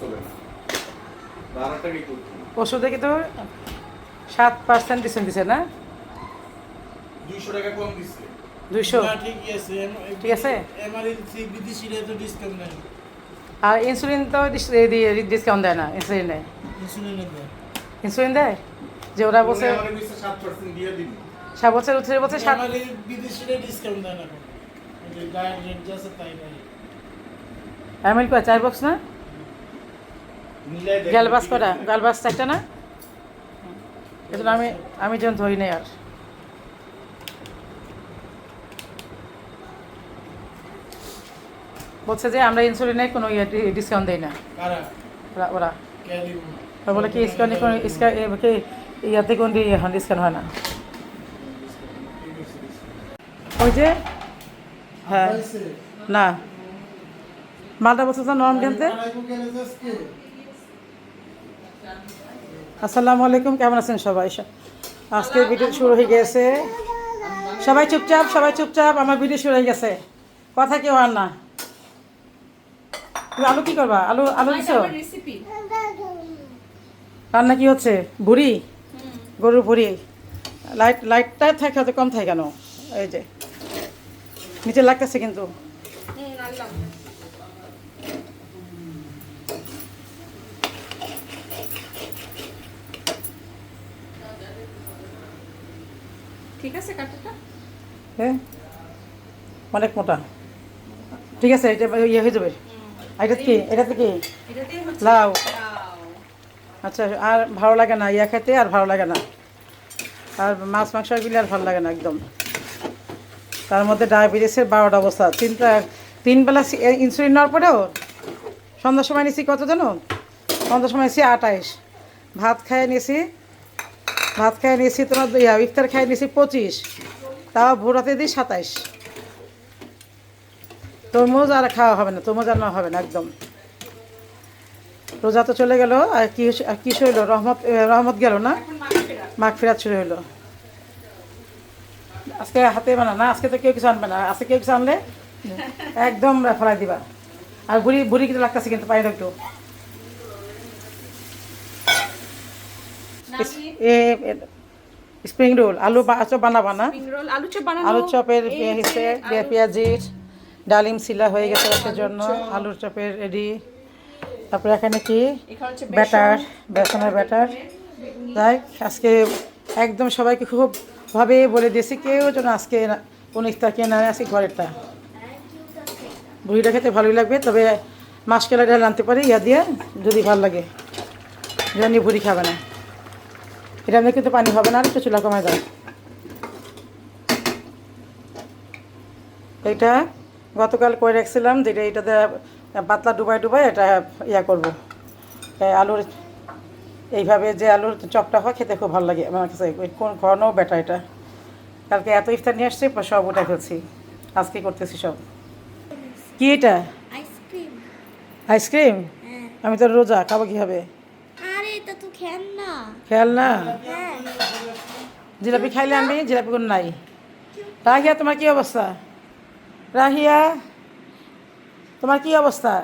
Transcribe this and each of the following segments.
চলে। না ওষুধে কিন্তু সাত পার্সেন্ট ডিসকাউন্ট দিছে না? দুইশো টাকা কম দিচ্ছে দুইশো? না, ঠিকই আছে। ঠিক আছে? এমার্জেন্সি তো ডিসকাউন্ট আর ইনসুলিন তো ডিসকাউন্ট দেয় না ইনসুলিন দেয়। দেয়। ইনসুলিন দেয়? যে ওরা বলছে সাত বছর উঠে বলছে সাত ডিসকাউন্ট দেয় না চার বক্স না? গালবাস ঠিক কটা? আছে। গালবাস চারটা না? এজন্য আমি আমি যেন ধরি নাই আর। বলছে যে আমরা ইনসুলিনে কোনো ইয়ে ডিসকাউন্ট দেই না। ওরা ওরা। বলে কি স্ক্যান কোন কি ইয়াতে কোন ডিসকাউন্ট হয় না। ওই যে হ্যাঁ। না। মালটা বলছে নরম কিনতে আসসালামু আলাইকুম কেমন আছেন সবাই? আজকে ভিডিও শুরু হয়ে গেছে। সবাই চুপচাপ সবাই চুপচাপ আমার ভিডিও শুরু হয়ে গেছে। কথা কেউ আর না। তুমি আলু কি করবা? আলু আলু দিছো? রান্না কি হচ্ছে? বুড়ি গরুর বুড়ি লাইট লাইটটা থাকে হয়তো কম থাকে কেন? এই যে নিচে লাগতেছে কিন্তু। ঠিক আছে কাটাটা? হ্যাঁ। অনেক মোটা। ঠিক আছে এটা ইয়ে হয়ে যাবে। এটা কি? এটা কি? লাউ। আচ্ছা আর ভালো লাগে না ইয়া খেতে? আর ভালো লাগে না। আর মাছ মাংস এগুলি আর ভালো লাগে না একদম। তার মধ্যে ডায়াবেটিসের বারোটা অবস্থা। তিনটা তিন বেলা সি- এ- ইনসুলিন নেওয়ার পরেও সন্ধ্যার সময় নিয়েছি কত জানো? সন্ধ্যার সময় নিয়েছি আঠাইশ ভাত খাইয়ে নিয়েছি ভাত খাই নিয়েছি তোমার ইফতার খাইয়ে নিয়েছি পঁচিশ। তাও ভোরাতে দিই সাতাইশ। তরমুজ আর খাওয়া হবে না তরমুজ আর নেওয়া হবে না, একদম। রোজা তো চলে গেল, আর কি কি হইল? রহমত রহমত গেল না? মাঘ ফেরাত শুরু হইল। আজকে হাতে বানা না, আজকে তো কেউ কিছু আনবে না, আজকে কেউ কিছু আনলে একদম ফেলাই দিবা। আর বুড়ি বুড়ি কিন্তু লাগতেছে কিন্তু পায়ের একটু স্প্রিং রোল আলু চপ বানাবা না? আলু আলুর চপের যে পেঁয়াজির ডালিম শিলা হয়ে গেছে রাতের জন্য আলুর চপের রেডি তারপরে এখানে কি? ব্যাটার বেসনের ব্যাটার। তাই আজকে একদম সবাইকে খুব ভাবে বলে দিয়েছি কেউ যেন আজকে না- কোনো ইফতার কিনে না আজকে ঘরেরটা বুড়িটা খেতে ভালোই লাগবে তবে মাসকেলা ডাল আনতে পারি ইয়া দিয়ে যদি ভালো লাগে। জানি বুড়ি খাবে না। এটা নিয়ে কিন্তু পানি হবে না আর একটু চুলা কমায় দাও। এইটা গতকাল করে রাখছিলাম যেটা এটাতে পাতলা ডুবাই ডুবাই এটা ইয়া করব। আলুর এইভাবে যে আলুর চপটা হয় খেতে খুব ভালো লাগে আমার কাছে। কোন ঘন বেটা এটা। কালকে এত ইফতার নিয়ে আসছি সব উঠে ফেলছি। আজকে করতেছি সব। কি এটা? Ice cream. Ice cream? হ্যাঁ। আমি তো রোজা খাব কি হবে আরে এটা তো খেন না খেয়াল না? হ্যাঁ জিলাপি খাইলে আমি জিলাপি কোনো নাই। রাহিয়া, তোমার কি অবস্থা? রাহিয়া, তোমার কি অবস্থা?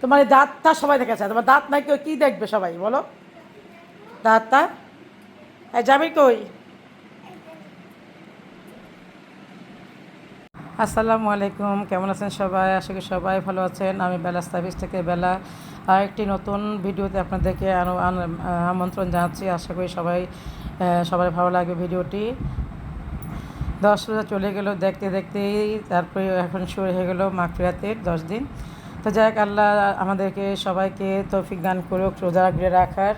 তোমার এই দাঁতটা সবাই দেখেছে, তোমার দাঁত নাই কেউ কী দেখবে সবাই, বলো? দাঁতটা? এই যাবি কই? আসসালামু আলাইকুম, কেমন আছেন সবাই? আশা করি সবাই ভালো আছেন। আমি বেলা সার্ভিস থেকে বেলা আরেকটি নতুন ভিডিওতে আপনাদেরকে আমন্ত্রণ জানাচ্ছি। আশা করি সবাই সবার ভালো লাগবে ভিডিওটি। দশ রোজা চলে গেল, দেখতে দেখতেই তারপরে এখন শুরু হয়ে গেল মাগফিরাতের দশ দিন। তো যাই হোক, আল্লাহ আমাদেরকে সবাইকে তৌফিক দান করুক, রোজা আগলে রাখার।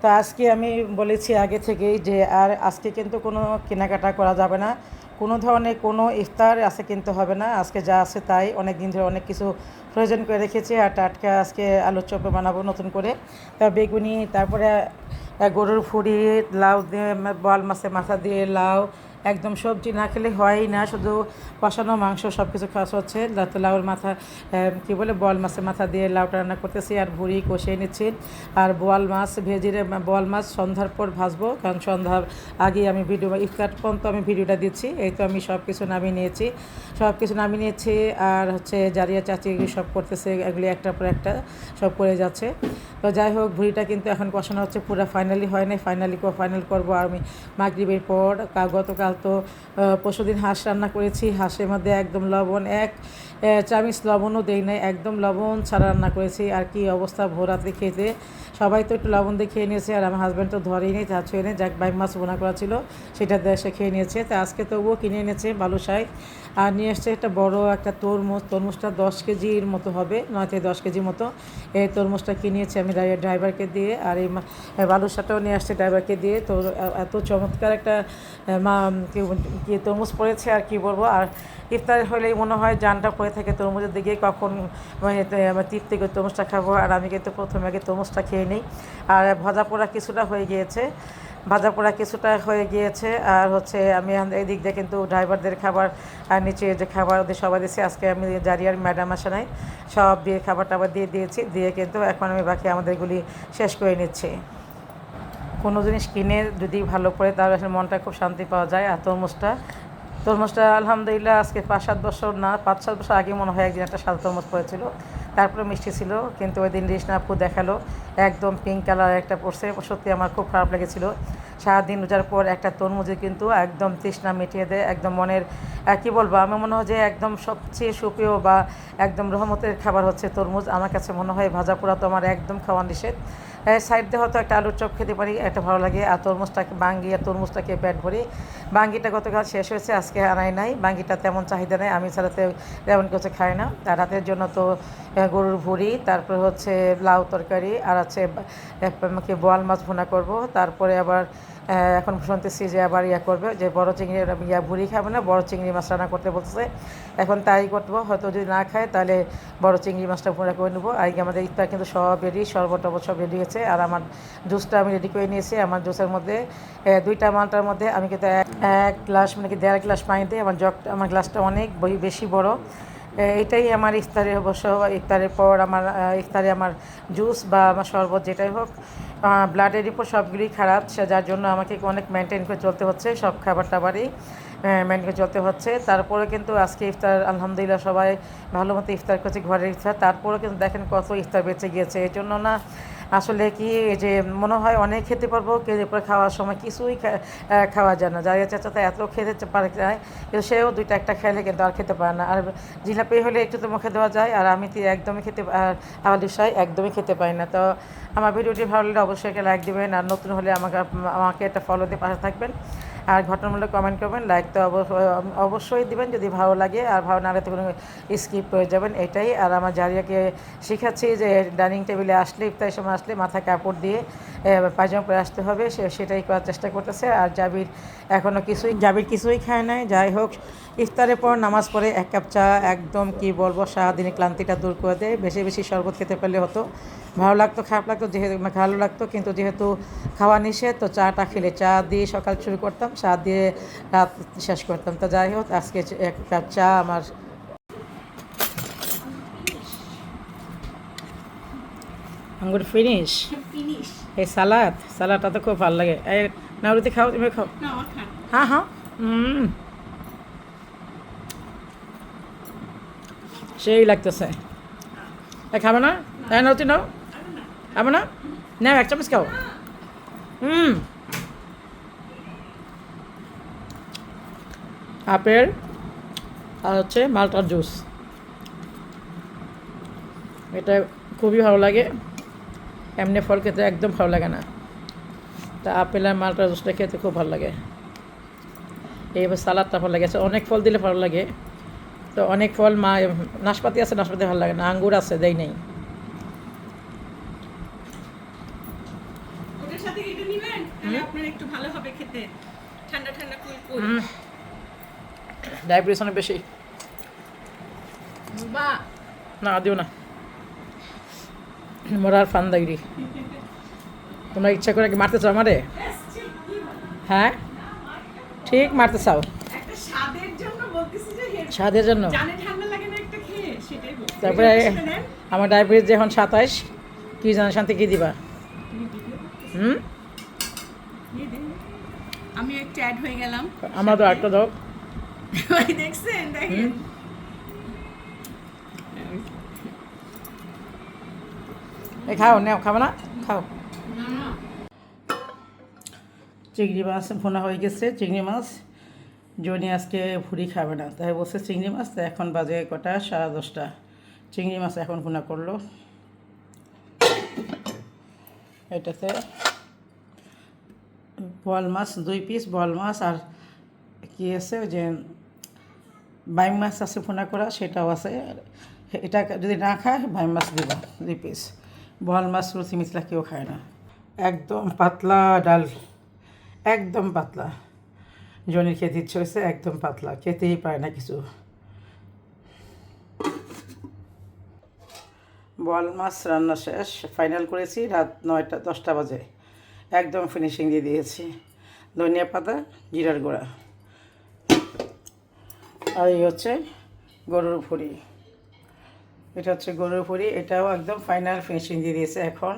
তো আজকে আমি বলেছি আগে থেকেই যে, আর আজকে কিন্তু কোনো কেনাকাটা করা যাবে না। কোনো ধরনের কোনো ইফতার আজকে কিনতে হবে না। আজকে যা আছে তাই অনেক দিন ধরে অনেক কিছু প্রয়োজন করে রেখেছি আর টাটকা আজকে আলুর চপে বানাবো নতুন করে। তা বেগুনি, তারপরে গরুর ফুড়ি, লাউ দিয়ে, বল মাছে মাথা দিয়ে লাউ একদম সবজি না খেলে হয়ই না, শুধু কষানো মাংস সব কিছু খাওয়া হচ্ছে। তো লাউর মাথা কি বলে, বল মাছের মাথা দিয়ে লাউটা রান্না করতেছি আর ভুড়ি কষিয়ে নিচ্ছি। আর বোয়াল মাছ, ভেজে বোয়াল মাছ সন্ধ্যার পর ভাজবো, কারণ সন্ধ্যার আগে আমি ভিডিও ইফতার পর্যন্ত আমি ভিডিওটা দিচ্ছি। এই তো আমি সব কিছু নামিয়ে নিয়েছি। সব কিছু নামিয়ে নিয়েছি, আর হচ্ছে জারিয়া চাচি সব করতেছে, এগুলি একটার পর একটা সব করে যাচ্ছে। তো যাই হোক, ভুঁড়িটা কিন্তু এখন কষানো হচ্ছে, পুরো ফাইনালি হয় নাই ফাইনালি ফাইনাল করব আমি মাগরিবের পর। গতকাল তো পরশুদিন হাঁস রান্না করেছি, হাঁসের মধ্যে একদম লবণ, এক চামিচ লবণও দেই নাই, একদম লবণ ছাড়া রান্না করেছি। আর কি অবস্থা ভোর রাত্রে খেতে সবাই তো একটু লবণ দিয়ে খেয়ে নিয়েছে, আর আমার হাজব্যান্ড তো ধরেই নেই, তা ছুঁয়ে নেই। যাক বাইম মাছ বোনা করা ছিল, সেটা সে খেয়ে নিয়েছে। তা আজকে তবুও কিনে এনেছে বালুশাই আর নিয়ে এসছে একটা বড় একটা তরমুজ। তরমুজটা দশ কেজির মতো হবে, নয় থেকে দশ কেজি মতো। এই তরমুজটা কিনিয়েছি আমি ড্রাইভারকে দিয়ে, আর এই বালুশাটাও নিয়ে আসছে ড্রাইভারকে দিয়ে। তো এত চমৎকার একটা মা কি কি তরমুজ পড়েছে আর কি বলব। আর ইফতার হলেই মনে হয় জানটা পড়ে থাকে তরমুজের দিকে কখন মানে তে- আমার তৃপ্তি করে তরমুজটা খাব, আর আমি কিন্তু প্রথমে আগে তরমুজটা খেয়ে নিই। আর ভাজা পোড়া কিছুটা হয়ে গিয়েছে। ভাজা পোড়া কিছুটা হয়ে গিয়েছে, আর হচ্ছে আমি এই দিক দিয়ে কিন্তু ড্রাইভারদের খাবার, আর নিচে যে খাবার ওদের সবাই দিয়েছি, আজকে আমি জারিয়ার ম্যাডাম আসে নাই। সব দিয়ে খাবার টাবার দিয়ে দিয়েছি, দিয়ে কিন্তু এখন আমি বাকি আমাদেরগুলি শেষ করে নিচ্ছি। কোনো জিনিস কিনে যদি ভালো করে তাহলে মনটা খুব শান্তি পাওয়া যায়, আর তরমুজটা তরমুজটা আলহামদুলিল্লাহ আজকে পাঁচ, সাত বছর না, পাঁচ, সাত বছর আগে মনে হয় একদিন একটা সাদা তরমুজ পড়েছিল। তারপরে মিষ্টি ছিল, কিন্তু ওই দিন রিসনা আপু দেখাল, একদম পিঙ্ক কালার একটা পড়ছে। সত্যি আমার খুব খারাপ লেগেছিল। সারাদিন রোজার পর একটা তরমুজে কিন্তু একদম তৃষ্ণা মিটিয়ে দেয়, একদম মনের কী বলব আমার মনে হয় যে একদম সবচেয়ে সুপ্রিয় বা একদম রহমতের খাবার হচ্ছে তরমুজ। আমার কাছে মনে হয় ভাজা পোড়া তো আমার একদম খাওয়া নিষেধ। সাইড দিয়ে হয়তো একটা আলুর চপ খেতে পারি, একটা ভালো লাগে। আর তরমুজটাকে, বাঙ্গি আর তরমুজটাকে ব্যাট ভরি। বাঙ্গিটা গতকাল শেষ হয়েছে, আজকে আনাই নাই। বাঙ্গিটা তেমন চাহিদা নেই, আমি ছাড়াতে তেমন কিছু খাই না। আর রাতের জন্য তো গরুর ভুড়ি, তারপরে হচ্ছে লাউ তরকারি, আর আছে বোয়াল মাছ ভুনা করব। তারপরে আবার এখন শুনতেছি যে আবার ইয়া করবে, যে বড় চিংড়ি ইয়া ভুড়ি খাবে না, বড় চিংড়ি মাছ রান্না করতে বলতেছে। এখন তাই করব হয়তো যদি না খায়, তাহলে বড় চিংড়ি মাছটা ভুনা করে নেব। আর আমাদের ইফতার কিন্তু সব রেডি, শরবত সব রেডি হয়েছে। আর আমার জুসটা আমি রেডি করে নিয়েছি, আমার জুসের মধ্যে দুইটা মালটার মধ্যে আমি কিন্তু এক- গ্লাস মানে কি দেড় গ্লাস পানি দিই আমার জগটা, আমার গ্লাসটা অনেক বেশি বড়। এটাই আমার ইফতারে অবশ্য ইফতারের পর আমার ইফতারে আমার জুস বা আমার শরবত যেটাই হোক ব্লাডের রিপোর্ট সবগুলোই খারাপ যার জন্য আমাকে অনেক মেনটেন করে চলতে হচ্ছে, সব খাবার টাবারই মেনটেন করে চলতে হচ্ছে। তারপরে কিন্তু আজকে ইফতার, আলহামদুলিল্লাহ সবাই ভালো মতো ইফতার করছে, ঘরের ইফতার। তারপরেও কিন্তু দেখেন কত ইফতার বেঁচে গিয়েছে। এই জন্য না আসলে কি যে মনে হয় অনেক খেতে পারব এরপরে খাওয়ার সময় কিছুই খাওয়া যায় না। যারা চাচা তো এত খেতে পারে যায়, কিন্তু সেও দুইটা একটা খেলে কিন্তু আর খেতে পারে না। আর জিলাপি হলে একটু তো মুখে দেওয়া যায়, আর আমি তো একদমই খেতে আর শাই একদমই খেতে পারি না। তো আমার ভিডিওটি ভালো লাগলে অবশ্যই একটা লাইক দেবেন, আর নতুন হলে আমাকে আমাকে একটা ফলো দিয়ে পাশে থাকবেন। আর ঘটনামূলক কমেন্ট করবেন লাইক তো অবশ্যই অবশ্যই দিবেন, যদি ভালো লাগে, আর ভালো না লাগলে তো কোনো স্কিপ করে যাবেন, এটাই। আর আমার জারিয়াকে শেখাচ্ছি যে ডাইনিং টেবিলে আসলে, ইফতারের সময় আসলে মাথায় কাপড় দিয়ে পায়জামা পরে আসতে হবে, সে, সেটাই করার চেষ্টা করতেছে। আর জাবির এখনও কিছুই, জাবির কিছুই খায় নাই। যাই হোক, ইফতারের পর নামাজ পড়ে এক কাপ চা, একদম কি বলব সারাদিনে ক্লান্তিটা দূর করে দেয়। বেশি বেশি শরবত খেতে পারলে হতো। ভালো লাগতো, খারাপ লাগতো, যেহেতু, ভালো লাগতো, কিন্তু যেহেতু খাওয়া নিষেধ, তো চাটা খেলে চা দিয়ে সকাল শুরু করতাম। চা দিয়ে রাত শেষ করতাম। তো যাই হোক আজকে এক কাপ চা আমার আঙ্গুর ফিনিশ? ফিনিশ। এই সালাদ সালাদটা তো খুব ভালো লাগে। এই নাউরিতে খাও তুমি খাও। না হ্যাঁ হ্যাঁ। হুম সেই লাগতেছে। এ খাবে না? তাই নাও নাউতি নাও। খাবে না। নাও এক চামচ খাও। হুম আপেল আর হচ্ছে মালটার জুস। এটা খুবই ভালো লাগে। এমনি ফল খেতে একদম ভালো লাগে না। তা আপেল আর মালটার জুসটা খেতে খুব ভালো লাগে। এইবার সালাদটা ভালো লাগে। আচ্ছা, অনেক ফল দিলে ভালো লাগে। তো অনেক ফল মা নাশপাতি আছে নাশপাতি ভালো লাগে না। আঙ্গুর আছে দেয় নেই। ওটার সাথে এটা নেবেন তাহলে আপনার একটু ভালো হবে খেতে। ঠান্ডা ঠান্ডা কুল কুল ডায়াবেটিস অনেক বেশি না দিও না। মরার ফান্দাগিরি তোমরা ইচ্ছা করে কি মারতে চাও আমারে? হ্যাঁ? ঠিক মারতে চাও। স্বাদের জন্য। তারপরে আমার ডায়াবেটিস যখন সাতাইশ কি জানা শান্তি কি দিবা? হুম? আমি একটু অ্যাড হয়ে গেলাম। আমার তো একটা দাও। খাও নেও খাবে না খাও চিংড়ি মাছ ভোনা হয়ে গেছে, চিংড়ি মাছ। জনি আজকে ভুড়ি খাবে না, তাই বলছে চিংড়ি মাছ তাই এখন বাজে কটা, সাড়ে দশটা। চিংড়ি মাছ এখন ভুনা করল। এটাতে বল মাছ, দুই পিস বল মাছ, আর কি আছে যে বাইম মাছ আছে ফোনা করা, সেটাও আছে। এটা যদি না খায় বাইম মাছ দিবা দুই পিস বল মাছ, রুচি মিথলা কেউ খায় না। একদম পাতলা ডাল, একদম পাতলা। জনের খেতে ইচ্ছে হয়েছে, একদম পাতলা, খেতেই পারে না কিছু। বল মাছ রান্না শেষ ফাইনাল করেছি রাত নয়টা, দশটা বাজে। একদম ফিনিশিং দিয়ে দিয়েছি। ধনিয়া পাতা, জিরার গুঁড়া। আর এই হচ্ছে গরুর ভুড়ি। এটা হচ্ছে গরুর ভুড়ি, এটাও একদম ফাইনাল ফিনিশিং দিয়ে দিয়েছে এখন।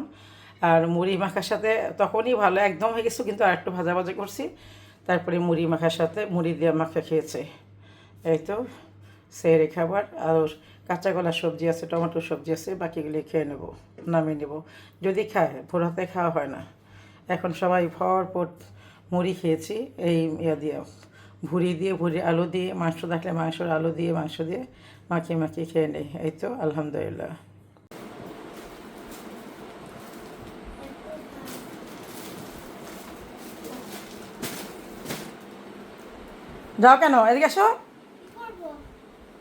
আর মুড়ি মাখার সাথে তখনই ভালো, একদম হয়ে গেছে, কিন্তু আর একটু ভাজা ভাজা করছি। তারপরে মুড়ি মাখার সাথে মুড়ি দিয়ে মাখা খেয়েছে। এই তো, সেরে খাবার, আর কাঁচা কলা সবজি আছে, টমেটো সবজি আছে, বাকিগুলি খেয়ে নেব, নামিয়ে নেব। যদি খায়, ভোর হাতে খাওয়া হয় না। এখন সবাই ভরপট মুড়ি খেয়েছি, এই ইয়া দিয়ে ভুড়ি দিয়ে ভুড়ি আলু দিয়ে মাংস থাকলে মাংসর আলু দিয়ে মাংস দিয়ে মাখিয়ে মাখিয়ে খেয়ে নেই। এই তো আলহামদুলিল্লাহ। যাও কেন? এদিকে আসো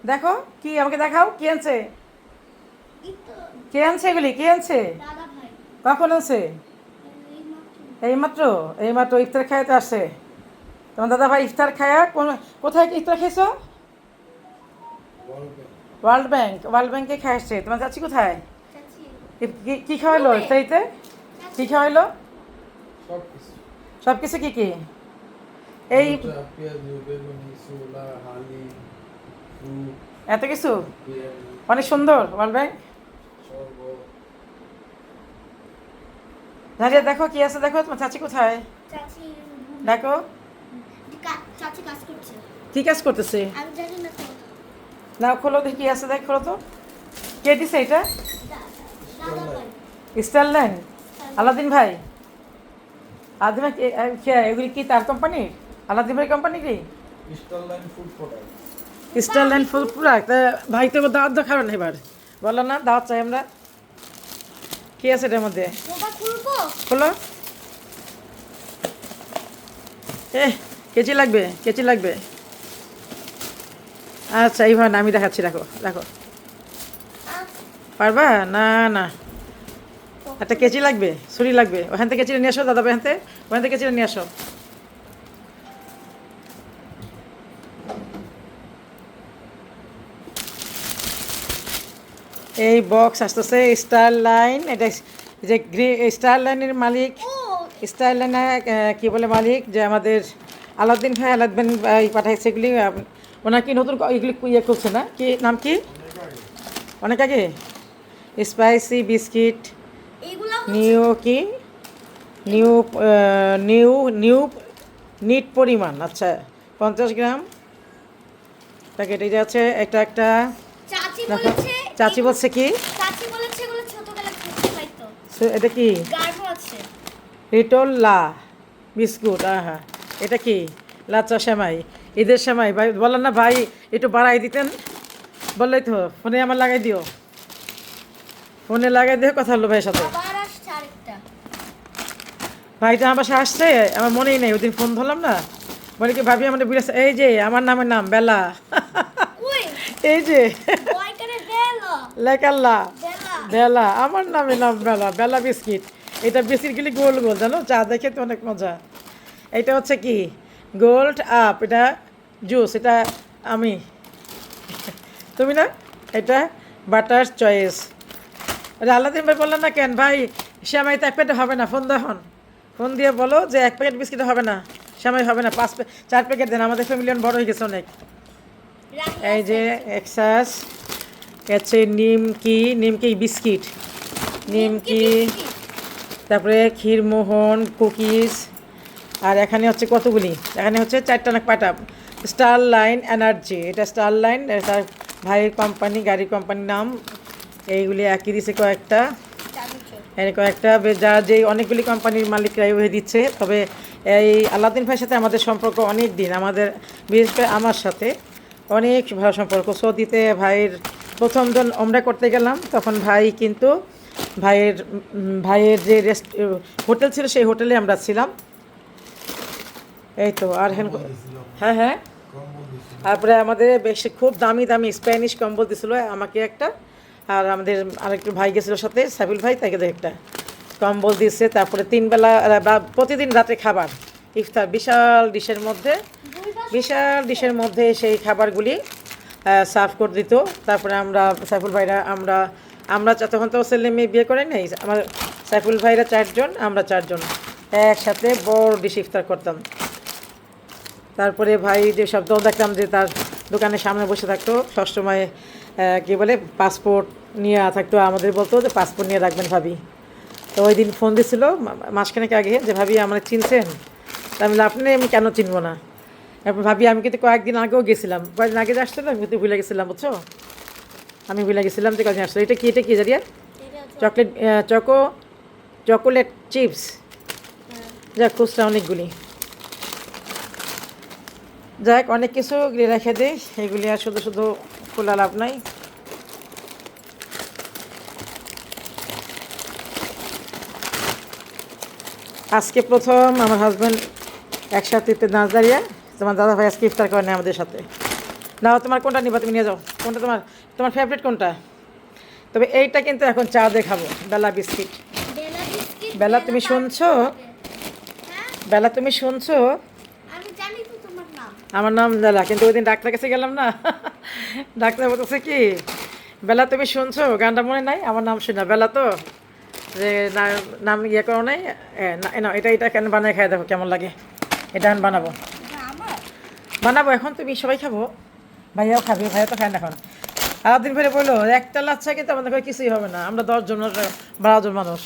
দেখো কি আমাকে দেখাও কি আনছে? কে আনছে এগুলি? কে আনছে? কখন আনছে? এই মাত্র। এইমাত্র? এইমাত্র ইফতার খাইতে আসছে। তোমার দাদা ভাই ইফতার খায়া কোন কোথায় ইফতার খেয়েছো ওয়ার্ল্ড ব্যাংক। ওয়ার্ল্ড ব্যাংকে খাই আসছে তোমার চাচি কোথায়? চাচি। কি- খাওয়াইলো ইফতারিতে? কি খাওয়াইলো? সব কিছু সব কিছু কি কি? এই এত কিছু? অনেক সুন্দর ওয়ার্ল্ড ব্যাংক। দাঁড়িয়ে দেখো কি আছে দেখো। তোমার চাচি কোথায়? চাচি। দেখো। চাচি কাজ করছে। কি কাজ করতেছে? আমি জানি না না খোলো দেখি কি আছে দেখ খোলো তো। কে দিছে এটা? দা- দাদা স্টার লাইন আলাদিন ভাই? আলাদিন ভাই কে- এগুলি কি তার কোম্পানি আলাদিন ভাই কোম্পানি কি? Starline food product. Star Line full product ভাই তো দাওয়াত দেখাবেন এবার। বলল না দাওয়াত চাই আমরা। কি আছে এটার মধ্যে? খোলো। এ কেচি লাগবে? কেচি লাগবে? আচ্ছা এই না আমি দেখাচ্ছি রাখো রাখো পারবা? না না। একটা কেচি লাগবে ছুরি লাগবে। ওখান থেকে কেচিটা নিয়ে আসো দাদা ওখান থেকে ওখান থেকে কেচিটা নিয়ে আসো। এই বক্স আসতেছে স্টার লাইন এটা যে গ্রি স্টার লাইনের মালিক স্টার লাইনের কী বলে মালিক যে আমাদের আলাউদ্দিন ভাই আলাউদ্দিন ভাই পাঠাইছে এগুলি ওনার কি নতুন এগুলি ইয়ে করছে না? কি নাম কি? অনেক আগে? স্পাইসি বিস্কিট নিউ কি? নিউ নিউ নিউ নিট পরিমাণ আচ্ছা পঞ্চাশ গ্রাম। প্যাকেট এই যে আছে একটা একটা চাচি বলছে কি? এটা কি? রিটোল লা বিস্কুট আহা। এটা কি? লাচা সেমাই। ঈদের সেমাই। ভাই বললেন না ভাই একটু বাড়াই দিতেন। বললেই তো ফোনে আমার লাগাই দিও। ফোনে লাগাই দিয়ে কথা হলো ভাইয়ের সাথে। ভাইটা আমার বাসায় আসছে আমার মনেই নেই ওদিন ফোন ধরলাম না। বলে কি ভাবি আমাদের বিরাস এই যে আমার নামের নাম বেলা। এই যে। লেকাল্লা। বেলা। বেলা আমার নামে নাম বেলা বেলা বিস্কিট। এটা বিস্কিটগুলি গোল গোল জানো? চা দেখে তো অনেক মজা। এটা হচ্ছে কি? গোল্ড আপ এটা জুস এটা আমি। তুমি না? এটা বাটার চয়েস আরে আল্লাদিন ভাই বললেন না কেন? ভাই শ্যামাই তো এক প্যাকেট হবে না ফোন দেখুন। ফোন দিয়ে বলো যে এক প্যাকেট বিস্কিট হবে না শ্যামাই হবে না পাঁচ চার প্যাকেট দেন আমাদের ফ্যামিলি বড় হয়ে গেছে অনেক। এই যে এক্সাস হচ্ছে নিমকি নিমকি বিস্কিট নিমকি তারপরে ক্ষীরমোহন কুকিজ আর এখানে হচ্ছে কতগুলি? এখানে হচ্ছে চারটা না পাটা। স্টার লাইন এনার্জি এটা স্টার লাইন তার ভাইয়ের কোম্পানি গাড়ির কোম্পানির নাম। এইগুলি একই দিছে কয়েকটা। এর কয়েকটা, বে- যা যে অনেকগুলি কোম্পানির মালিকরাই হয়ে দিচ্ছে। তবে এই আলাদিন ভাইয়ের সাথে আমাদের সম্পর্ক অনেক দিন, আমাদের, বিশেষ করে আমার সাথে অনেক ভালো সম্পর্ক। সৌদিতে ভাইয়ের প্রথম জন আমরা করতে গেলাম, তখন ভাই কিন্তু, ভাইয়ের ভাইয়ের যে রেস্ট হোটেল ছিল, সেই হোটেলে আমরা ছিলাম। এই তো, আর হ্যাঁ হ্যাঁ হ্যাঁ। তারপরে আমাদের বেশ খুব দামি দামি স্প্যানিশ কম্বল দিছিল আমাকে একটা। আর আমাদের আরেকটু ভাই গেছিল সাথে, সাবিল ভাই, তাকে একটা। কম্বল দিচ্ছে তারপরে তিন বেলা বা- প্রতিদিন রাতে খাবার। ইফতার, বিশাল ডিশের মধ্যে, বিশাল ডিশের মধ্যে সেই খাবারগুলি সার্ভ করে দিত। তারপরে আমরা, সাইফুল ভাইরা, আমরা আমরা তখন তো ছেলে মেয়ে বিয়ে করে নেই, আমার সাইফুল ভাইরা চারজন, আমরা চারজন। একসাথে বড় ডিশ ইফতার করতাম। তারপরে ভাই যে শব্দ দেখলাম যে তার দোকানের সামনে বসে থাকতো, সবসময় কি বলে পাসপোর্ট নিয়ে থাকতো, আমাদের বলতো যে পাসপোর্ট নিয়ে রাখবেন ভাবি। তো ওই দিন ফোন দিছিল মাসখানেক আগে যে ভাবি আমরা চিনছেন? তা আমি আপনি আমি কেন চিনবো না? এরপর ভাবি, আমি কিন্তু কয়েকদিন আগেও গেছিলাম। কয়েকদিন আগে যে আসতো না আমি কিন্তু ভুলে গেছিলাম, বুঝছ? আমি ভুলে গেছিলাম যে কয়েকদিন আসতো এটা কি এটা কি জারিয়া? Chocolate choco, chocolate chips. যাক, খুচরা অনেকগুলি। যাক অনেক কিছু এগুলি রেখে দিই। এগুলি আর শুধু শুধু খোলা লাভ নাই। আজকে প্রথম আমার হাজব্যান্ড একসাথে নাচ দাঁড়িয়ে তোমার দাদা ভাই আজকে ইফতার করে নেয় আমাদের সাথে। নাও তোমার কোনটা নিবা তুমি নিয়ে যাও। কোনটা তোমার তোমার ফেভারিট কোনটা? তবে এইটা কিন্তু এখন চা দিয়ে খাব বেলা বিস্কিট। বেলা তুমি শুনছো? বেলা তুমি শুনছো আমি জানি তো তোমার নাম আমার নাম বেলা কিন্তু ওই দিন ডাক্তার কাছে গেলাম না। ডাক্তার বলতেছে কি বেলা তুমি শুনছো গানটা মনে নাই? আমার নাম শুনা বেলা তো যে নাম ইয়ে করো নাই না এটা এটা কেন বানায় খাই দেখো কেমন লাগে। এটা আমি বানাবো। বানাবো এখন তুমি সবাই খাব। ভাইয়াও খাবে ভাইয়া তো খায় না এখন। আর দিন ফেরে বলল একটা লাচ্ছা কিন্তু আমাদের ঘরে কিছুই হবে না। আমরা দশজন বারো জন মানুষ।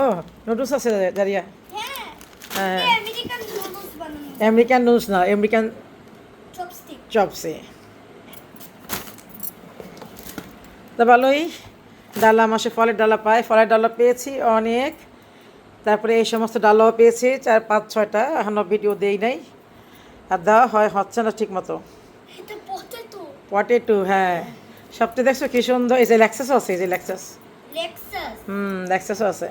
ও নুডলস আছে দাঁড়িয়া। হ্যাঁ হ্যাঁ। আমেরিকান আমেরিকান নুডলস না আমেরিকান চপসে তা ভালোই ডালা মাসে ফলের ডালা পাই। ফলের ডালা পেয়েছি অনেক। তারপরে এই সমস্ত ডালাও পেয়েছি চার পাঁচ ছয়টা। এখনও ভিডিও দেই নাই। আর দেওয়া হয় হচ্ছে না ঠিক মতো পটেটো হ্যাঁ। সবচেয়ে দেখছ কি সুন্দর? এই যে ল্যাক্সাসও আছে এই যে লেক্সাস হুম ল্যাক্সাসও আছে।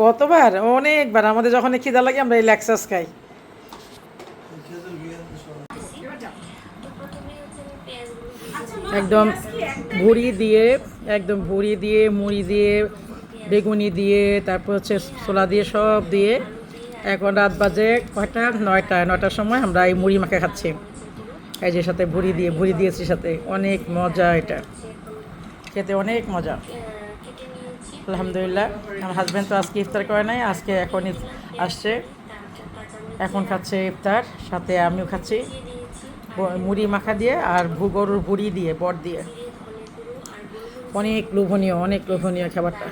কতবার অনেকবার। আমাদের যখন খিদা লাগে আমরা এই ল্যাক্সাস খাই খেজুর বিয়ে সব একদম ভুড়ি দিয়ে, একদম ভুড়ি দিয়ে, মুড়ি দিয়ে, বেগুনি দিয়ে, তারপর হচ্ছে ছোলা দিয়ে, সব দিয়ে এখন রাত বাজে কয়টা? নয়টা। নয়টার সময় আমরা এই মুড়ি মাখা খাচ্ছি। এই যে সাথে ভুড়ি দিয়ে, ভুড়ি দিয়েছি সাথে। অনেক মজা এটা। খেতে অনেক মজা। আলহামদুলিল্লাহ। আমার হাজব্যান্ড তো আজকে ইফতার করে নাই, আজকে এখন আসছে। এখন খাচ্ছে ইফতার, সাথে আমিও খাচ্ছি। মুড়ি মাখা দিয়ে আর গরুর বুড়ি দিয়ে বট দিয়ে। অনেক লোভনীয় অনেক লোভনীয় খাবারটা।